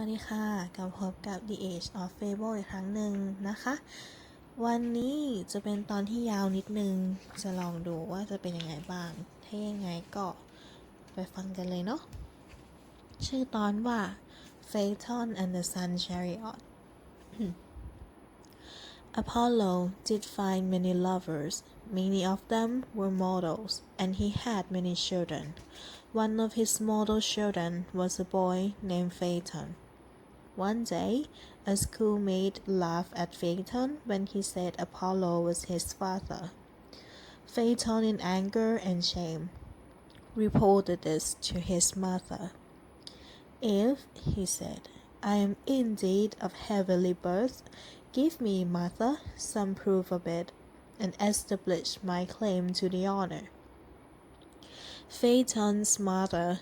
วัสดีค่ะกลับพบกับ The Age of Fable อีกครั้งหนึ่งนะคะ วันนี้จะเป็นตอนที่ยาวนิดนึง จะลองดูว่าจะเป็นยังไงบ้าง ถ้ายังไงก็ไปฟังกันเลยเนาะ ชื่อตอนว่า Phaeton and the Sun Chariot Apollo did find many lovers. Many of them were mortals, and he had many children. One of his mortal children was a boy named Phaeton. One day, a schoolmate laughed at Phaeton when he said Apollo was his father. Phaeton, in anger and shame, reported this to his mother. If, he said, I am indeed of heavenly birth, give me, mother, some proof of it, and establish my claim to the honor. Phaeton's mother,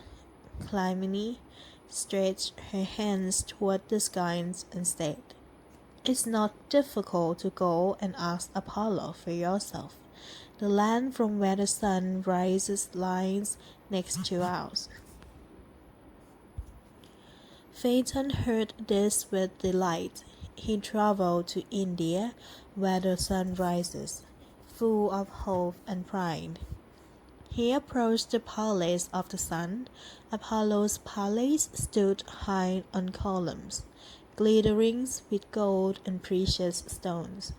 Clymene, stretched her hands toward the skies and said, It's not difficult to go and ask Apollo for yourself. The land from where the sun rises lies next to ours. Phaeton heard this with delight. He traveled to India, where the sun rises, full of hope and pride. He approached the palace of the sun. Apollo's palace stood high on columns, glittering with gold and precious stones.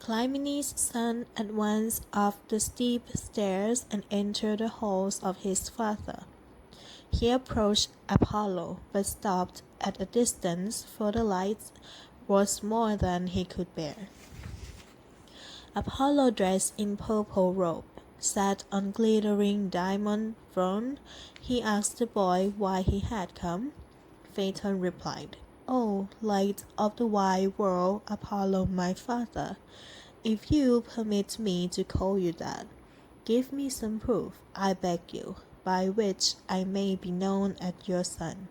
Clymene's son advanced up the steep stairs and entered the halls of his father. He approached Apollo, but stopped at a distance, for the light was more than he could bear. Apollo, dressed in purple robe, sat on glittering diamond throne. He asked the boy why he had come. Phaeton replied, "O light of the wide world, Apollo, my father, if you permit me to call you that, give me some proof, I beg you, by which I may be known as your son."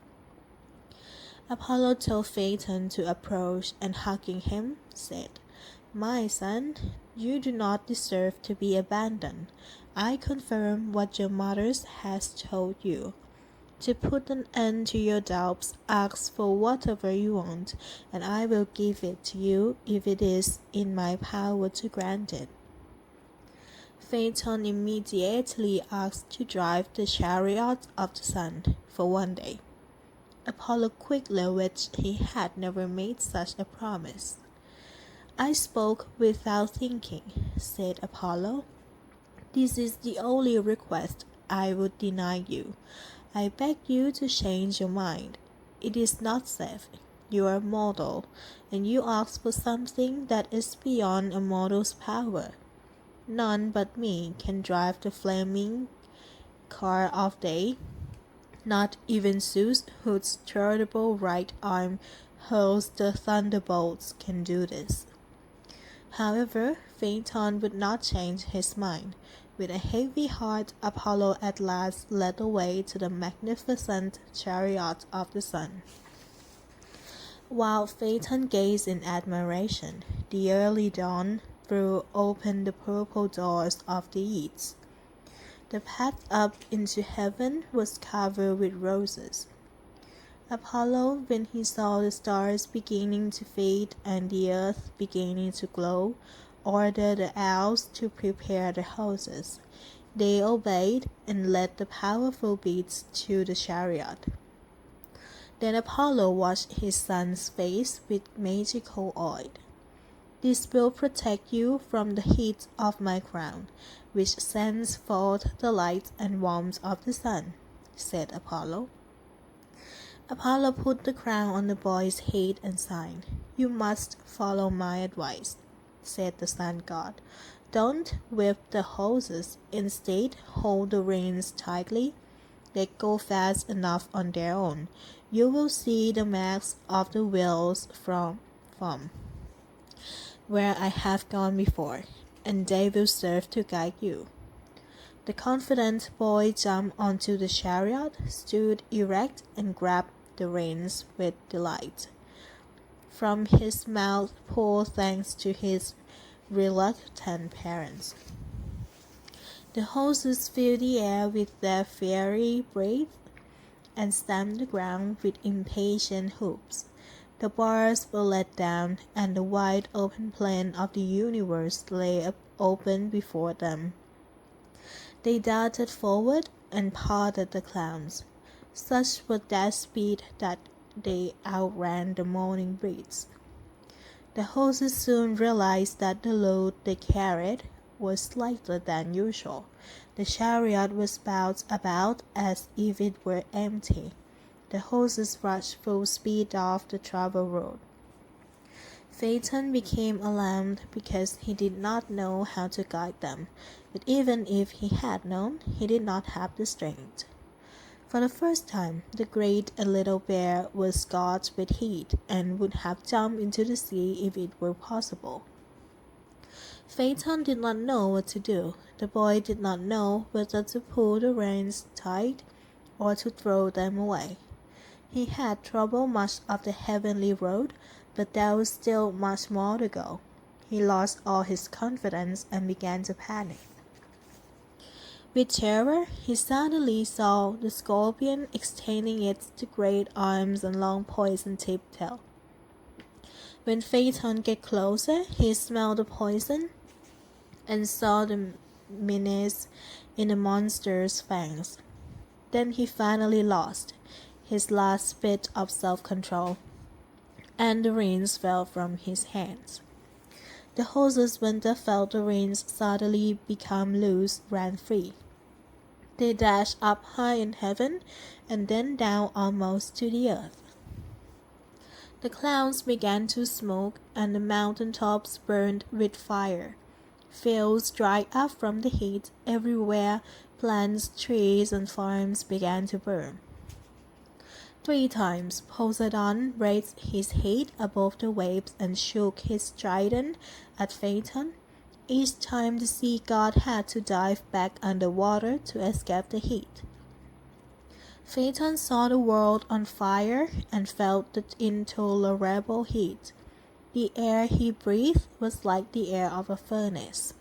Apollo told Phaeton to approach and hugging him, said, My son, you do not deserve to be abandoned. I confirm what your mother has told you. To put an end to your doubts, ask for whatever you want, and I will give it to you if it is in my power to grant it. Phaeton immediately asked to drive the chariot of the sun for one day. Apollo quickly wished he had never made such a promise. I spoke without thinking, said Apollo. This is the only request I would deny you. I beg you to change your mind. It is not safe. You are mortal, and you ask for something that is beyond a mortal's power. None but me can drive the flaming car of day. Not even Zeus, whose terrible right arm hurls the thunderbolts, can do this. However, Phaeton would not change his mind. With a heavy heart, Apollo at last led the way to the magnificent chariot of the sun. While Phaeton gazed in admiration, the early dawn threw open the purple doors of the east. The path up into heaven was covered with roses. Apollo, when he saw the stars beginning to fade and the earth beginning to glow, ordered the elves to prepare the horses. They obeyed and led the powerful beasts to the chariot. Then Apollo washed his son's face with magical oil. This will protect you from the heat of my crown, which sends forth the light and warmth of the sun, said Apollo. Apollo put the crown on the boy's head and sighed. You must follow my advice, said the sun god. Don't whip the horses. Instead, hold the reins tightly. They go fast enough on their own. You will see the marks of the wheels from from where I have gone before, and they will serve to guide you. The confident boy jumped onto the chariot, stood erect, and grabbed the reins with delight. From his mouth pour thanks to his reluctant parents. The horses fill the air with their fiery breath. and stamp the ground with impatient hoofs. The bars were let down, and the wide open plain of the universe lay open before them. They darted forward and parted the clouds. Such was their speed that they outran the morning breeze. The horses soon realized that the load they carried was lighter than usual. The chariot was bowed about as if it were empty. The horses rushed full speed off the travel road. Phaeton became alarmed because he did not know how to guide them, but even if he had known, he did not have the strength. For the first time, the great little bear was scorched with heat and would have jumped into the sea if it were possible. Phaeton did not know what to do. The boy did not know whether to pull the reins tight or to throw them away. He had travelled much of the heavenly road, but there was still much more to go. He lost all his confidence and began to panic. With terror, he suddenly saw the scorpion extending its great arms and long poison tipped tail. When Phaeton get closer, he smelled the poison and saw the menace in the monster's fangs. Then he finally lost his last bit of self-control, and the reins fell from his hands. The horses, when they felt the reins suddenly become loose, ran free. They dashed up high in heaven and then down almost to the earth. The clouds began to smoke, and the mountain tops burned with fire. Fields dried up from the heat. Everywhere, plants, trees, and farms began to burn. Three times Poseidon raised his head above the waves and shook his trident at Phaeton. Each time the sea god had to dive back under water to escape the heat. Phaeton saw the world on fire and felt the intolerable heat. The air he breathed was like the air of a furnace.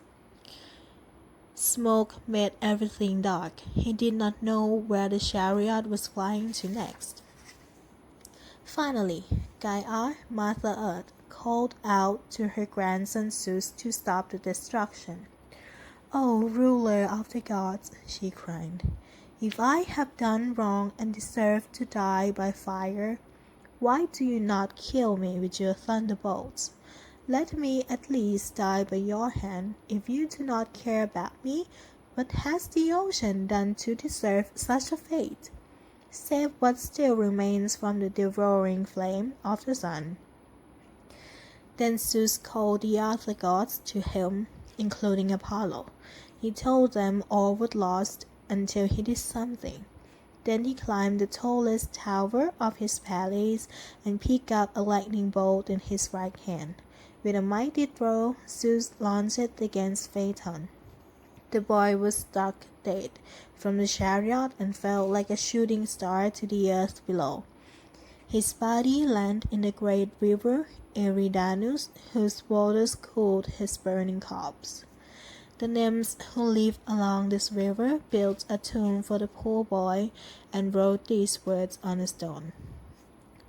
Smoke made everything dark. He did not know where the chariot was flying to next. Finally, Gaia, Mother Earth, called out to her grandson Zeus to stop the destruction. "O ruler of the gods," she cried, "if I have done wrong and deserve to die by fire, why do you not kill me with your thunderbolts? Let me at least die by your hand. If you do not care about me, what has the ocean done to deserve such a fate? Save what still remains from the devouring flame of the sun." Then Zeus called the other gods to him, including Apollo. He told them all was lost until he did something. Then he climbed the tallest tower of his palace and picked up a lightning bolt in his right hand. With a mighty throw, Zeus launched it against Phaeton. The boy was struck dead from the chariot and fell like a shooting star to the earth below. His body landed in the great river Eridanus, whose waters cooled his burning corpse. The nymphs who lived along this river built a tomb for the poor boy and wrote these words on a stone.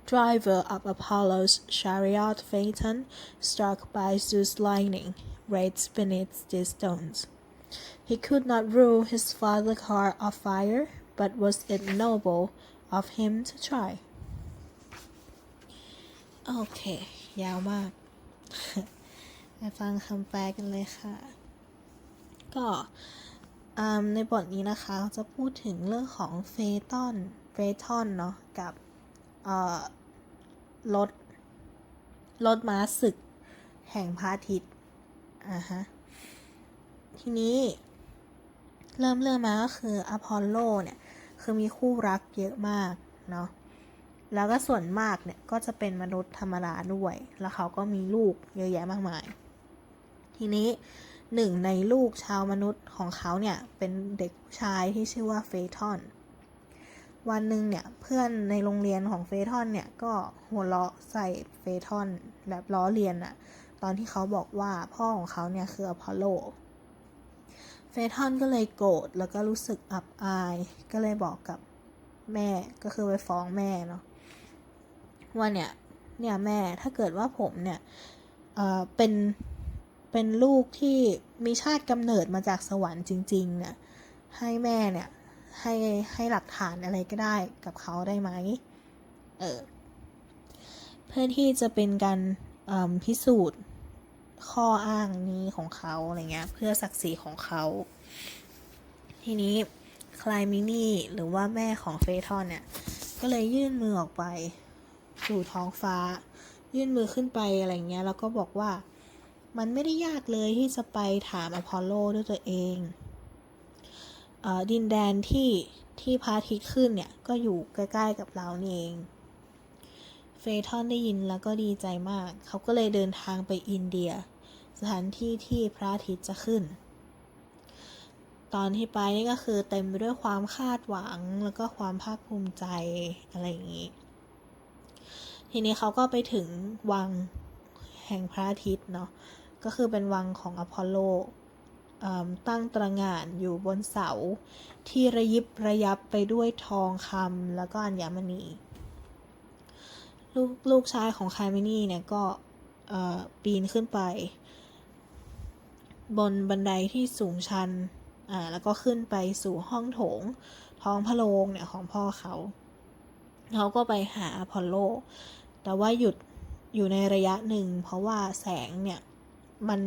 Driver of Apollo's chariot phaeton, struck by Zeus' lightning, writes beneath these stones. He could not rule his father's car of fire, but was it noble of him to try? Okay. ยาวมาก ไปฟังคำแปลกันเลยค่ะ ก็ในบทนี้นะคะจะพูดถึงเรื่องของเฟตอนเฟทอนเนาะกับรถรถม้าศึก แห่งพระอาทิตย์อ่าฮะ ทีนี้เริ่มเรื่องมาก็คืออพอลโลเนี่ย คือมีคู่รักเยอะมากเนาะ แล้วก็ส่วนมากเนี่ยก็จะเป็นมนุษย์ธรรมดาด้วย แล้วเขาก็มีลูกเยอะแยะมากมาย ทีนี้หนึ่งในลูกชาวมนุษย์ของเขาเนี่ยเป็นเด็กชายที่ชื่อว่าเฟทอน วันหนึ่งเนี่ยเพื่อนในโรงเรียนของเฟทอนเนี่ยก็หัวเราะใส่เฟทอนแบบล้อเลียนอะตอนที่เขาบอกว่าพ่อของเขาเนี่ยคืออพอลโลเฟทอนก็เลยโกรธแล้วก็รู้สึกอับอาย ก็เลยบอกกับแม่ก็คือไปฟ้องแม่เนาะ ว่าเนี่ยเนี่ยแม่ถ้าเกิดว่าผมเนี่ยเออเป็นเป็นลูกที่มีชาติกำเนิดมาจากสวรรค์จริง ๆ เนี่ย ให้แม่เนี่ยให้ให้หลักฐานอะไรก็ได้กับเขาได้ไหมเออเพื่อที่จะเป็นการพิสูจน์ข้ออ้างนี้ของเขาอะไรเงี้ย เพื่อศักดิ์ศรีของเขา ทีนี้คลายมินี่หรือว่าแม่ของเฟทอนเนี่ย ก็เลยยื่นมือออกไป สู่ท้องฟ้า ยื่นมือขึ้นไปอะไรเงี้ย แล้วก็บอกว่า มันไม่ได้ยากเลยที่จะไปถามอพอลโลด้วยตัวเองเออดินแดนที่ที่พระอาทิตย์ขึ้นเนี่ย ก็อยู่ใกล้ๆกับเรานี่เองเฟทอนได้ยินแล้วก็ดีใจมาก เขาก็เลยเดินทางไปอินเดีย สถานที่ที่พระอาทิตย์จะขึ้น ตอนที่ไปนี่ก็คือเต็มไปด้วยความคาดหวังแล้วก็ความภาคภูมิใจอะไรอย่างนี้ ทีนี้เขาก็ไปถึงวังแห่งพระอาทิตย์เนาะก็คือเป็นวังของอพอลโลตั้งตระหง่านอยู่บนเสาที่ระยิบระยับไปด้วยทองคำแล้วก็อัญมณีลูกลูกชายของคายมินี่เนี่ยก็ปีนขึ้นไป บนบันไดที่สูงชันแล้วก็ขึ้นไปสู่ห้องโถงท้องพระโรงเนี่ยของพ่อเขา เขาก็ไปหาอพอลโล แต่ว่าหยุดอยู่ในระยะหนึ่ง เพราะว่าแสงเนี่ย มัน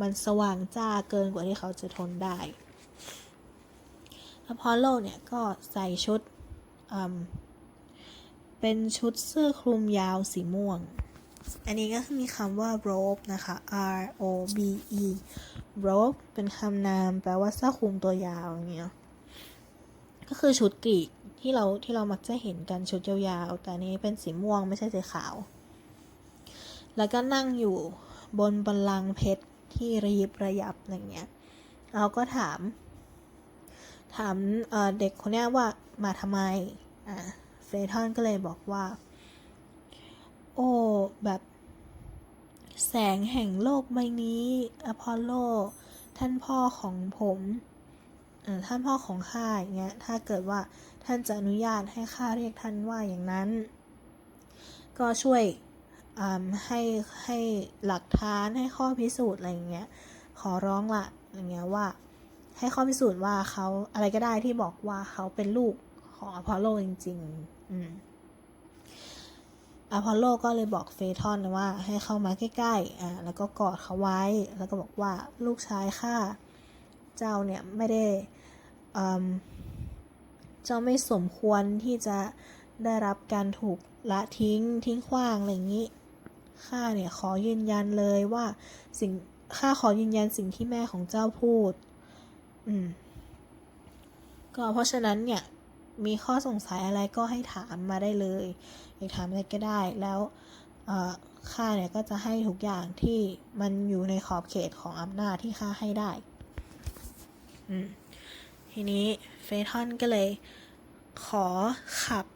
มันสว่างจ้าเกินกว่าที่เขาจะทนได้อพอลโลเนี่ยก็ใส่ชุดเป็นชุดเสื้อคลุมยาวสีม่วง อันนี้ก็มีคำว่า robe นะคะ R O B E robe เป็นคำนามแปลว่าเสื้อคลุมตัวยาวอย่างเงี้ย ก็คือชุดกรีกที่เราที่เรามักจะเห็นกันชุดยาวๆแต่นี้เป็นสีม่วงไม่ใช่สีขาว แล้วก็นั่งอยู่บนบัลลังก์เพชรที่ระยิบระยับอะไรเงี้ยเราก็ถาม ถามเเด็กคนนี้ว่ามาทำไมอ่าเฟรทอนก็เลยบอกว่า โอ้แบบ แสงแห่งโลกใบนี้ อพอลโล ท่านพ่อของผม ท่านพ่อของข้าอย่างเงี้ยถ้าเกิดว่าท่านจะอนุญาตให้ข้าเรียกท่านว่าอย่างนั้น ก็ช่วยให้ให้หลักฐานให้ข้อพิสูจน์อะไรอย่างเงี้ยขอร้องละอย่างเงี้ยว่า ให้ข้อพิสูจน์ว่าเขาอะไรก็ได้ที่บอกว่าเขาเป็นลูกของอพอลโลจริง ๆ อืมอพอลโลก็เลยบอกเฟทอนว่าให้เข้ามาใกล้ๆ อ่า แล้วก็กอดเขาไว้ แล้วก็บอกว่าลูกชายข้า เจ้าเนี่ยไม่ได้ จ้าไม่สมควรที่จะได้รับการถูกละทิ้งทิ้งขว้างอะไรอย่างนี้ข้าเนี่ยขอยืนยันเลยว่าสิ่งข้าขอยืนยันสิ่งที่แม่ของเจ้าพูด อืม ก็เพราะฉะนั้นเนี่ย มีข้อสงสัยอะไรก็ให้ถามมาได้เลยอยากถามอะไรก็ได้แล้วข้าเนี่ยก็จะให้ทุกอย่างที่มันอยู่ในขอบเขตของอำนาจที่ข้าให้ได้ อืม ทีนี้เฟทอนก็เลยขอขับ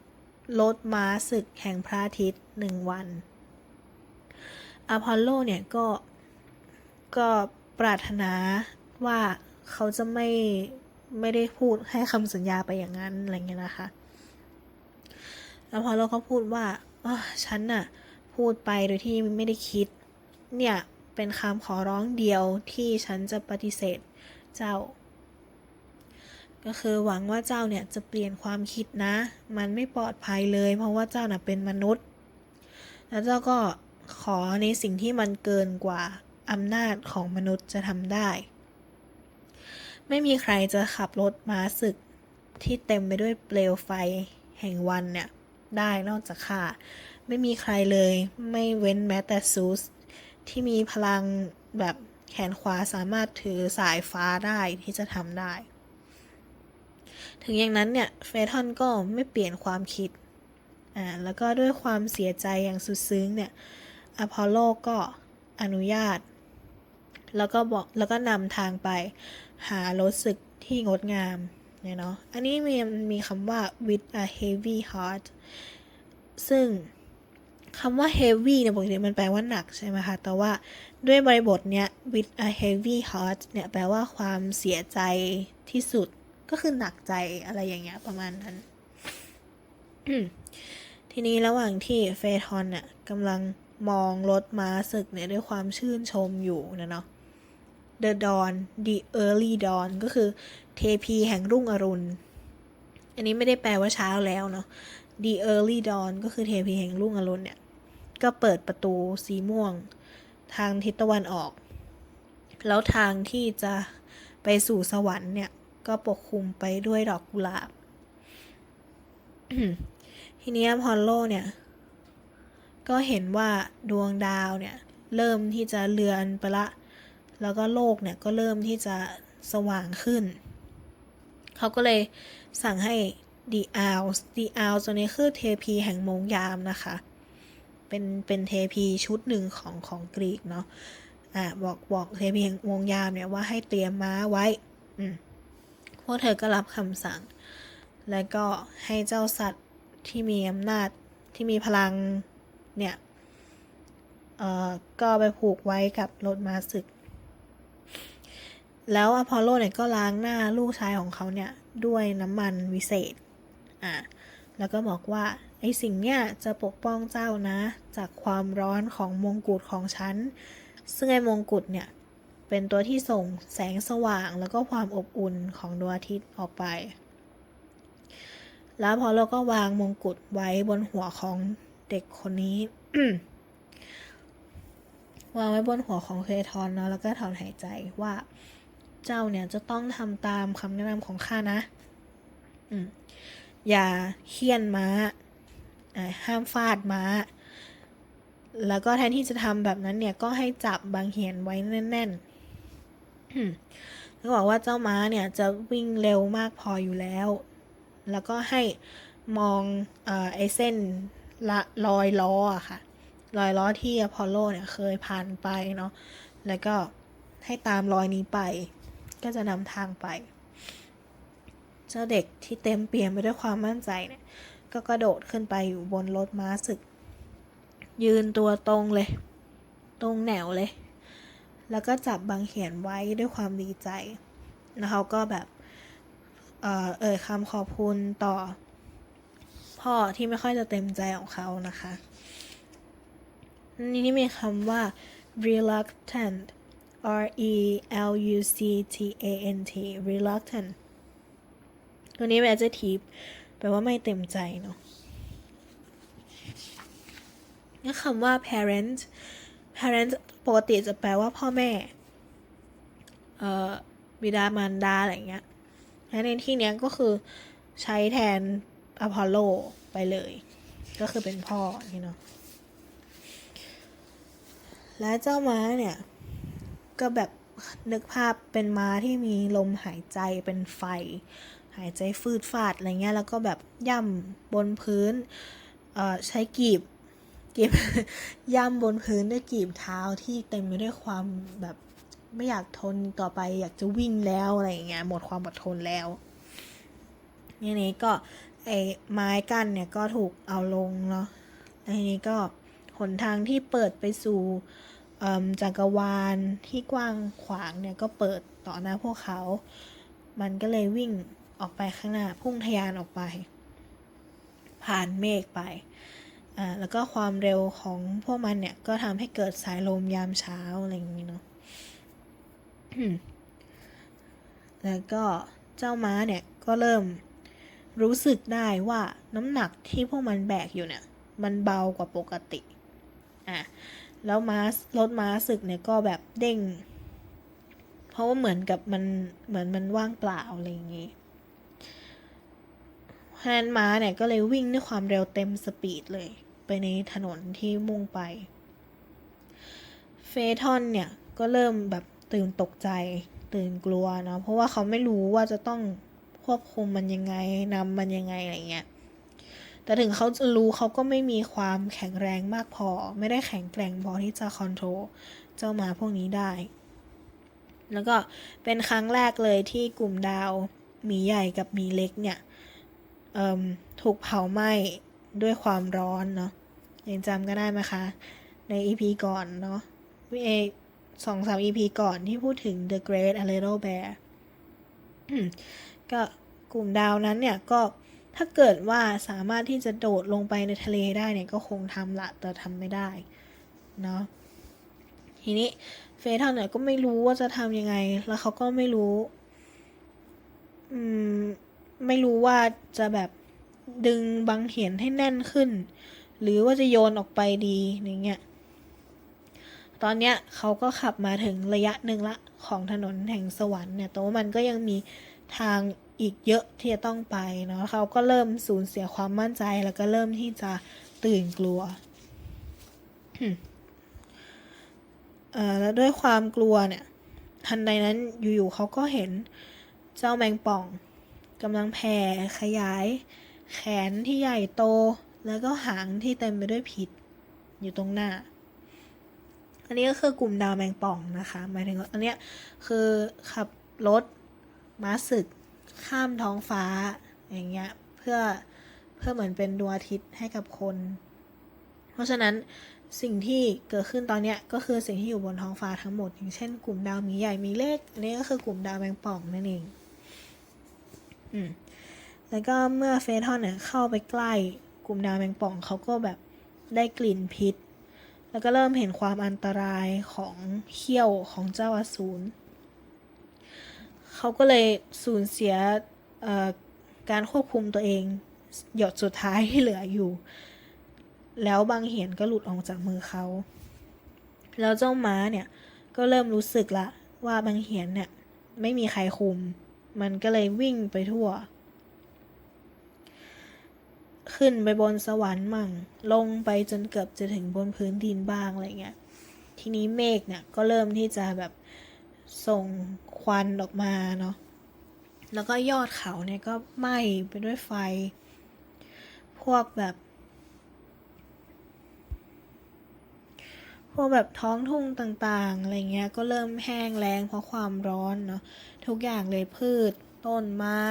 รถม้าศึกแห่งพระอาทิตย์หนึ่งวันอพอลโลเนี่ยก็ก็ปรารถนาว่าเขาจะไม่ไม่ได้พูดให้คำสัญญาไปอย่างนั้นอะไรเงี้ยนะคะแล้วพอเราก็พูดว่าอ๋อฉันน่ะพูดไปโดยที่ไม่ได้คิด เนี่ยเป็นคำขอร้องเดียวที่ฉันจะปฏิเสธเจ้า ก็คือหวังว่าเจ้าเนี่ยจะเปลี่ยนความคิดนะ มันไม่ปลอดภัยเลย เพราะว่าเจ้าน่ะเป็นมนุษย์ แล้วเจ้าก็ขอในสิ่งที่มันเกินกว่าอำนาจของมนุษย์จะทำได้ ไม่มีใครจะขับรถม้าศึกที่เต็มไปด้วยเปลวไฟแห่งวันเนี่ยได้นอกจากข้าไม่มีใครเลยไม่เว้นแม้แต่ซูสที่มีพลังแบบแขนขวาสามารถถือสายฟ้าได้ที่จะทำได้ ถึงอย่างนั้นเนี่ยเฟทอนก็ไม่เปลี่ยนความคิดอ่าแล้วก็ด้วยความเสียใจอย่างสุดซึ้งเนี่ยอพอลโลก็อนุญาต แล้วก็บอกแล้วก็นำทางไปหารถศึกที่งดงามเนี่ยเนาะอันนี้มีมีคำว่า with a heavy heart ซึ่งคำว่า heavy เนี่ยปกติมันแปลว่าหนักใช่ไหมคะ แต่ว่าด้วยบริบทเนี้ย with a heavy heart เนี่ยแปลว่าความเสียใจที่สุด ก็คือหนักใจอะไรอย่างเงี้ยประมาณนั้น ทีนี้ระหว่างที่เฟทอนเนี่ยกำลังมองรถม้าศึกเนี่ยด้วยความชื่นชมอยู่นะเนาะ The Dawn The Early Dawn ก็คือเทพีแห่งรุ่งอรุณ อันนี้ไม่ได้แปลว่าเช้าแล้วเนาะ The Early Dawn ก็คือเทพีแห่งรุ่งอรุณเนี่ย ก็เปิดประตูสีม่วง ทางทิศตะวันออก แล้วทางที่จะไปสู่สวรรค์เนี่ย ก็ปกคลุมไปด้วยดอกกุหลาบ ทีนี้พอลโลเนี่ย ก็เห็นว่าดวงดาวเนี่ย เริ่มที่จะเลือนไปละ แล้วก็โลกเนี่ยก็เริ่มที่จะสว่างขึ้น เขาก็เลยสั่งให้ The Owls The Owls ตัวนี้คือเทพีแห่งมงยามนะคะ เป็นเป็นเทพีชุดหนึ่งของของกรีกเนาะอ่าบอกบอกเทพีแห่งวงยามเนี่ยว่าให้เตรียมม้าไว้ อืม พวกเธอก็รับคำสั่ง แล้วก็ให้เจ้าสัตว์ที่มีอำนาจที่มีพลังเนี่ยเอ่อก็ไปผูกไว้กับรถม้าศึก แล้วอพอลโลเนี่ยก็ล้างหน้าลูกชายของเขาเนี่ยด้วยน้ำมันวิเศษอ่าแล้วก็บอกว่าไอ้สิ่งเนี่ยจะปกป้องเจ้านะ จากความร้อนของมงกุฎของฉัน ซึ่งไอ้มงกุฎเนี่ย เป็นตัวที่ส่งแสงสว่างแล้วก็ความอบอุ่นของดวงอาทิตย์ออกไป แล้วพอเราก็วางมงกุฎไว้บนหัวของเด็กคนนี้ วางไว้บนหัวของเคทอนเนาะแล้วก็ถอนหายใจว่าเจ้าเนี่ยจะต้องทำตามคำแนะนำของข้านะอย่าเคี่ยนม้าอ่าห้ามฟาดม้า แล้วก็แทนที่จะทำแบบนั้นเนี่ย ก็ให้จับบางเหียนไว้แน่น ๆ อืมแล้วบอกว่าเจ้าม้าเนี่ยจะวิ่งเร็วมากพออยู่แล้ว แล้วก็ให้มองอไอ้เส้นละรอยล้ออะค่ะ รอยล้อที่อพอลโลเนี่ยเคยผ่านไปเนาะ แล้วก็ให้ตามรอยนี้ไป ก็จะนำทางไป เจ้าเด็กที่เต็มเปี่ยมไปด้วยความมั่นใจเนี่ย ก็กระโดดขึ้นไปอยู่บนรถม้าศึก ยืนตัวตรงเลย ตรงแนวเลย แล้วก็จับบางเขียนไว้ด้วยความดีใจ แล้วเขาก็แบบ เอ่อเอ่ยคำขอบคุณต่อ พ่อที่ไม่ค่อยจะเต็มใจของเขานะคะ นี่นี่มีคำว่า reluctant R E L U C T A N T reluctant ตัวนี้เป็น adjective แปลว่าไม่เต็มใจเนาะงั้นคำว่า parent parent ปกติจะแปลว่าพ่อแม่ เอ่อ บิดามารดา อะไรเงี้ยและในที่เนี้ยก็คือใช้แทนอพอลโลไปเลย ก็คือเป็นพ่อนี่เนาะ และเจ้าม้าเนี่ย ก็แบบนึกภาพเป็นม้าที่มีลมหายใจเป็นไฟ หายใจฟืดฟาดอะไรเงี้ย แล้วก็แบบย่ำบนพื้นเอ่อใช้กีบ กีบย่ำบนพื้นด้วยกีบเท้าที่เต็มไปด้วยความแบบไม่อยากทนต่อไปอยากจะวิ่งแล้วอะไรอย่างเงี้ยหมดความอดทนแล้วทีนี้ก็ไอ้ไม้กั้นเนี่ยก็ถูกเอาลงเนาะแล้วทีนี้ก็หนทางที่เปิดไปสู่จักรวาลที่กว้างขวางเนี่ยก็เปิดต่อหน้าพวกเขา มันก็เลยวิ่งออกไปข้างหน้าพุ่งทะยานออกไป ผ่านเมฆไป อ่าแล้วก็ความเร็วของพวกมันเนี่ยก็ทำให้เกิดสายลมยามเช้าอะไรอย่างนี้เนาะแล้วก็เจ้าม้าเนี่ยก็เริ่มรู้สึกได้ว่าน้ำหนักที่พวกมันแบกอยู่เนี่ย มันเบากว่าปกติอะแล้วม้ารถม้าศึกเนี่ยก็แบบเด้ง เพราะว่าเหมือนกับมันเหมือนมันว่างเปล่าอะไรอย่างงี้เพราะนั้นม้าเนี่ยก็เลยวิ่งด้วยความเร็วเต็มสปีดเลย ในถนนที่มุ่งไป เฟทอนเนี่ย ก็เริ่มแบบตื่นตกใจ ตื่นกลัวเนาะเพราะว่าเขาไม่รู้ว่าจะต้องควบคุมมันยังไงนำมันยังไงอะไรเงี้ยแต่ถึงเขาจะรู้เขาก็ไม่มีความแข็งแรงมากพอ ไม่ได้แข็งแกร่งพอที่จะคอนโทรลเจ้าหมาพวกนี้ได้ แล้วก็เป็นครั้งแรกเลยที่กลุ่มดาวหมีใหญ่กับหมีเล็กเนี่ยถูกเผาไหม้ด้วยความร้อนเนาะ ยังจำก็ได้ไหมคะ ใน EP ก่อนเนาะวิเอสองสาม EP ก่อนที่พูดถึง The Great a l i t t l e Bear ก็กลุ่มดาวนั้นเนี่ยก็ถ้าเกิดว่าสามารถที่จะโดดลงไปในทะเลได้เนี่ยก็คงทำละแต่ทำไม่ได้เนาะทีนี้เฟทอนเนี่ยก็ไม่รู้ว่าจะทำยังไง แล้วเขาก็ไม่รู้ อืม ไม่รู้ว่าจะแบบดึงบังเหียนให้แน่นขึ้น หรือว่าจะโยนออกไปดีอย่างเงี้ยตอนเนี้ยเขาก็ขับมาถึงระยะหนึ่งละของถนนแห่งสวรรค์เนี่ยแต่ว่ามันก็ยังมีทางอีกเยอะที่จะต้องไปเนาะเขาก็เริ่มสูญเสียความมั่นใจแล้วก็เริ่มที่จะตื่นกลัวเอ่อแล้วด้วยความกลัวเนี่ย ทันใดนั้นอยู่ๆเขาก็เห็นเจ้าแมงป่องกำลังแผ่ขยาย แขนที่ใหญ่โต แล้วก็หางที่เต็มไปด้วยพิษ อยู่ตรงหน้า อันนี้ก็คือกลุ่มดาวแมงป่องนะคะ หมายถึงว่าอันเนี้ยคือขับรถม้าศึก ข้ามท้องฟ้าอย่างเงี้ยเพื่อเพื่อเหมือนเป็นดวงอาทิตย์ให้กับคน เพราะฉะนั้นสิ่งที่เกิดขึ้นตอนเนี้ยก็คือสิ่งที่อยู่บนท้องฟ้าทั้งหมด อย่างเช่นกลุ่มดาวมีใหญ่มีเล็กอันนี้ก็คือกลุ่มดาวแมงป่องนั่นเอง อืมแล้วก็เมื่อเฟทอนเนี่ยเข้าไปใกล้ กลุ่มดาวแมงป่องเขาก็แบบได้กลิ่นพิษ แล้วก็เริ่มเห็นความอันตรายของเขี้ยวของเจ้าอสูรเขาก็เลยสูญเสียการควบคุมตัวเอง หยดสุดท้ายที่เหลืออยู่ แล้วบางเหียนก็หลุดออกจากมือเขา แล้วเจ้าม้าเนี่ยก็เริ่มรู้สึกละว่าบางเหียนเนี่ยไม่มีใครคุม มันก็เลยวิ่งไปทั่ว ขึ้นไปบนสวรรค์มั่ง ลงไปจนเกือบจะถึงบนพื้นดินบ้างอะไรเงี้ย ทีนี้เมฆเนี่ยก็เริ่มที่จะแบบส่งควันออกมาเนาะ แล้วก็ยอดเขาเนี่ยก็ไหม้ไปด้วยไฟ พวกแบบ พวกแบบท้องทุ่งต่างๆอะไรเงี้ยก็เริ่มแห้งแล้งเพราะความร้อนเนาะทุกอย่างเลยพืช ต้นไม้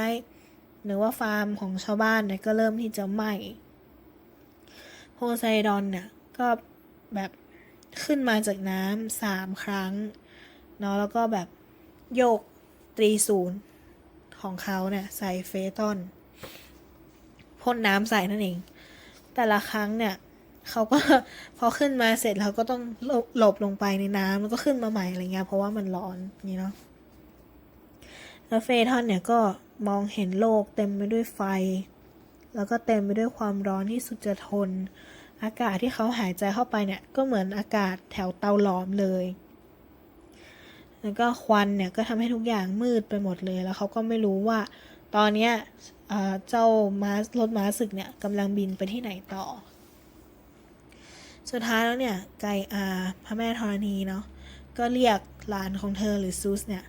หรือว่าฟาร์มของชาวบ้านเนี่ยก็เริ่มที่จะไหม้โพไซดอนเนี่ยก็แบบขึ้นมาจากน้ำสามครั้งเนาะแล้วก็แบบโยกตรีศูนย์ของเขาเนี่ยใส่เฟตอนพ่นน้ำใส่นั่นเอง แต่ละครั้งเนี่ยเขาก็พอขึ้นมาเสร็จแล้วก็ต้องหลบหลบลงไปในน้ำแล้วก็ขึ้นมาใหม่อะไรเงี้ยเพราะว่ามันร้อนนี่เนาะ แล้วเฟทอนเนี่ยก็มองเห็นโลกเต็มไปด้วยไฟ แล้วก็เต็มไปด้วยความร้อนที่สุดจะทน อากาศที่เขาหายใจเข้าไปเนี่ยก็เหมือนอากาศแถวเตาหลอมเลย แล้วก็ควันเนี่ยก็ทำให้ทุกอย่างมืดไปหมดเลย แล้วเขาก็ไม่รู้ว่า ตอนเนี้ยเอ่อเจ้าม้ารถม้าศึกเนี่ยกำลังบินไปที่ไหนต่อ สุดท้ายแล้วเนี่ยไกอาพระแม่ธรณีเนาะก็เรียกหลานของเธอหรือซูสเนี่ย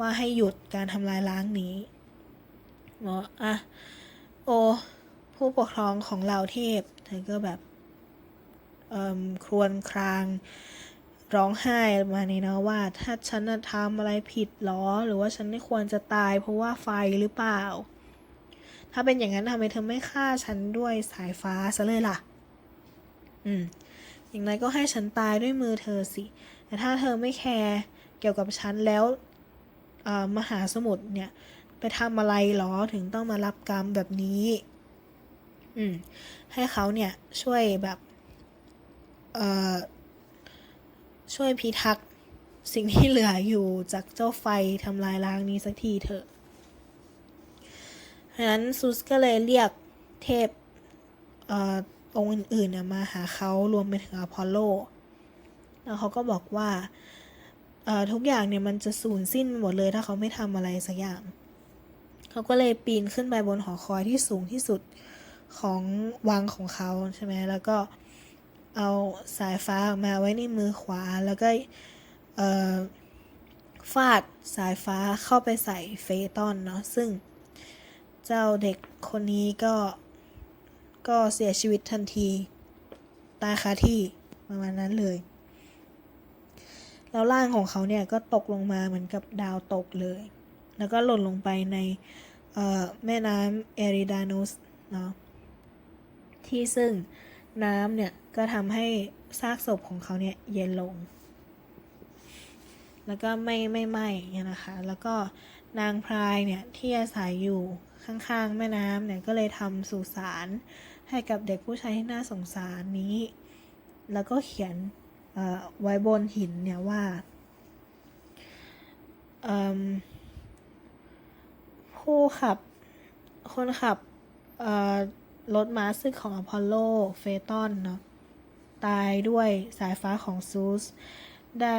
ว่าให้หยุดการทำลายล้างนี้บอกอะโอ ผู้ปกครองของเหล่าเทพเธอก็แบบเอ่มครวญครางร้องไห้มาในนาะว่า ถ้าฉันทำอะไรผิดหรอ หรือว่าฉันไม่ควรจะตาย เพราะว่าไฟหรือเปล่า ถ้าเป็นอย่างนั้นทำไมเธอไม่ฆ่าฉันด้วยสายฟ้าซะเลยล่ะ อืม อย่างไรก็ให้ฉันตายด้วยมือเธอสิ แต่ถ้าเธอไม่แคร์เกี่ยวกับฉันแล้ว มหาสมุทรเนี่ยไปทำอะไรหรอถึงต้องมารับกรรมแบบนี้ อืม ให้เขาเนี่ยช่วยแบบเอ่อช่วยพิทักษ์สิ่งที่เหลืออยู่จากเจ้าไฟทำลายล้างนี้สักทีเถอะดังนั้นซูสก็เลยเรียกเทพเอ่อองค์อื่นๆมาหาเขารวมไปถึงอพอลโล แล้วเขาก็บอกว่า ทุกอย่างเนี่ยมันจะสูญสิ้นหมดเลยถ้าเขาไม่ทำอะไรสักอย่าง เขาก็เลยปีนขึ้นไปบนหอคอยที่สูงที่สุดของวังของเขาใช่ไหมแล้วก็เอาสายฟ้าออกมาไว้ในมือขวา แล้วก็ฟาดสายฟ้าเข้าไปใส่เฟตอนเนาะซึ่งเจ้าเด็กคนนี้ก็ก็เสียชีวิตทันทีตายคาที่ประมาณนั้นเลย แล้วร่างของเขาเนี่ยก็ตกลงมาเหมือนกับดาวตกเลย แล้วก็หล่นลงไปในแม่น้ำเอริดานุสเนาะที่ซึ่งน้ำเนี่ย ก็ทำให้ซากศพของเขาเนี่ย เย็นลง แล้วก็ไม่ไม่ไหม้เนี่ยนะคะ แล้วก็นางพรายเนี่ย ที่อาศัยอยู่ข้างๆ แม่น้ำเนี่ย ก็เลยทำสุสานให้กับเด็กผู้ชายที่น่าสงสารนี้ แล้วก็เขียน ไว้บนหินเนี่ยว่าผู้ขับ คนขับรถม้าศึกของอพอลโล เฟตอนเนาะตายด้วยสายฟ้าของซูส ได้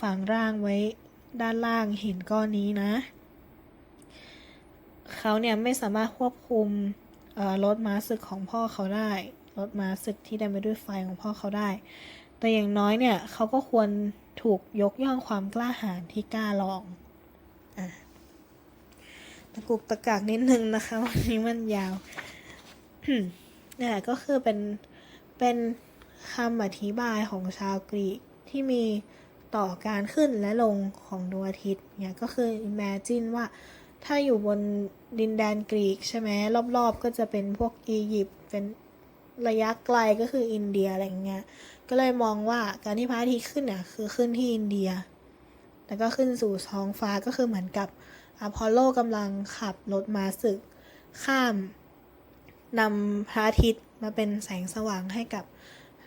ฝังร่างไว้ด้านล่างหินก้อนนี้นะ เขาเนี่ยไม่สามารถควบคุมรถม้าศึกของพ่อเขาได้ รถม้าศึกที่เต็มไปด้วยไฟของพ่อเขาได้ แต่อย่างน้อยเนี่ยเขาก็ควรถูกยกย่องความกล้าหาญที่กล้าลองอะตะกุกตะกักนิดนึงนะคะวันนี้มันยาวนี่แหละก็คือเป็นเป็นคำอธิบายของชาวกรีกที่มีต่อการขึ้นและลงของดวงอาทิตย์เนี่ยก็คือ imagine ว่าถ้าอยู่บนดินแดนกรีกใช่ไหมรอบๆ ก็จะเป็นพวกอียิปต์เป็นระยะไกลก็คืออินเดียอะไรเงี้ย ก็เลยมองว่าการที่พระอาทิตย์ขึ้นเนี่ยคือขึ้นที่อินเดีย แล้วก็ขึ้นสู่ท้องฟ้าก็คือเหมือนกับอพอลโลกำลังขับรถมาศึก ข้ามนำพระอาทิตย์มาเป็นแสงสว่างให้กับ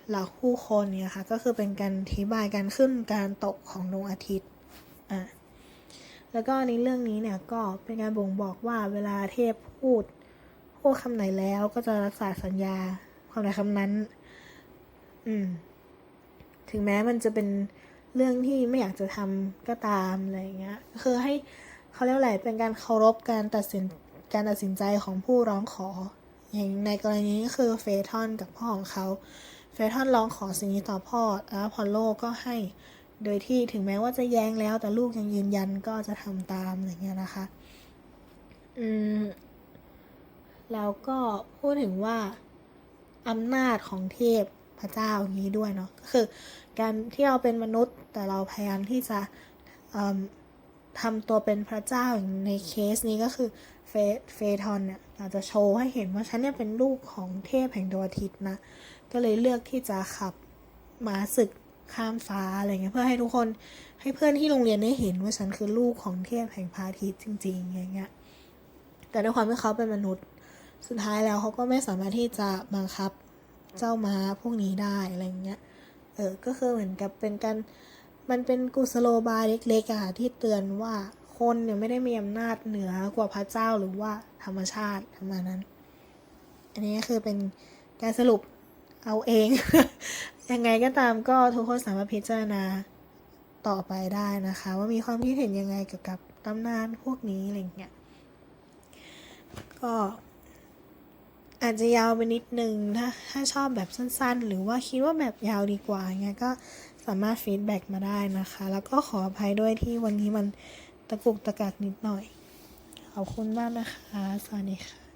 เหล่าผู้คนเนี่ยค่ะ ก็คือเป็นการอธิบายการขึ้นการตกของดวงอาทิตย์อะแล้วก็ในเรื่องนี้เนี่ยก็เป็นการบ่งบอกว่าเวลาเทพพูดพูดคำไหนแล้วก็จะรักษาสัญญาคำไหนคำนั้น อืม ถึงแม้มันจะเป็นเรื่องที่ไม่อยากจะทำก็ตามอะไรอย่างเงี้ย คือให้เขาเรียกอะไรเป็นการเคารพการตัดสินการตัดสินใจของผู้ร้องขอ อย่างในกรณีนี้คือเฟทอนกับพ่อของเขา เฟทอนร้องขอสิ่งนี้ต่อพ่อแล้วพอลโลก็ให้ โดยที่ถึงแม้ว่าจะแย้งแล้ว แต่ลูกยังยืนยันก็จะทำตามอย่างเงี้ยนะคะ อืม แล้วก็พูดถึงว่าอำนาจของเทพ พระเจ้าอย่างนี้ด้วยเนาะก็คือ การที่เราเป็นมนุษย์แต่เราพยายามที่จะเอิ่มทำตัวเป็นพระเจ้าอย่างในเคสนี้ก็คือเฟเฟทอนเนี่ยอาจจะโชว์ให้เห็นว่าฉันเนี่ยเป็นลูกของเทพแห่งดวงอาทิตย์นะ ก็เลยเลือกที่จะขับม้าศึกข้ามฟ้าอะไรเงี้ยเพื่อให้ทุกคนให้เพื่อนที่โรงเรียนได้เห็นว่าฉันคือลูกของเทพแห่งพระอาทิตย์จริง ๆ อย่างเงี้ย แต่ด้วยความที่เขาเป็นมนุษย์ สุดท้ายแล้วเขาก็ไม่สามารถที่จะบังคับ เจ้าม้าพวกนี้ได้อะไรเงี้ย เออ ก็คือเหมือนกับเป็นการ มันเป็นกุศโลบายเล็กๆอะค่ะที่เตือนว่าคนเนี่ยไม่ได้มีอำนาจเหนือกว่าพระเจ้าหรือว่าธรรมชาติประมาณนั้น อันนี้คือเป็นการสรุปเอาเอง ยังไงก็ตามก็ทุกคนสามารถพิจารณาต่อไปได้นะคะ ว่ามีความคิดเห็นยังไงเกี่ยวกับตำนานพวกนี้อะไรเงี้ยก็ อาจจะยาวไปนิดนึงถ้าถ้าชอบแบบสั้นๆ หรือว่าคิดว่าแบบยาวดีกว่าเงี้ยก็สามารถฟีดแบ็กมาได้นะคะ แล้วก็ขออภัยด้วยที่วันนี้มันตะกุกตะกักนิดหน่อย ขอบคุณมากนะคะ สวัสดีค่ะ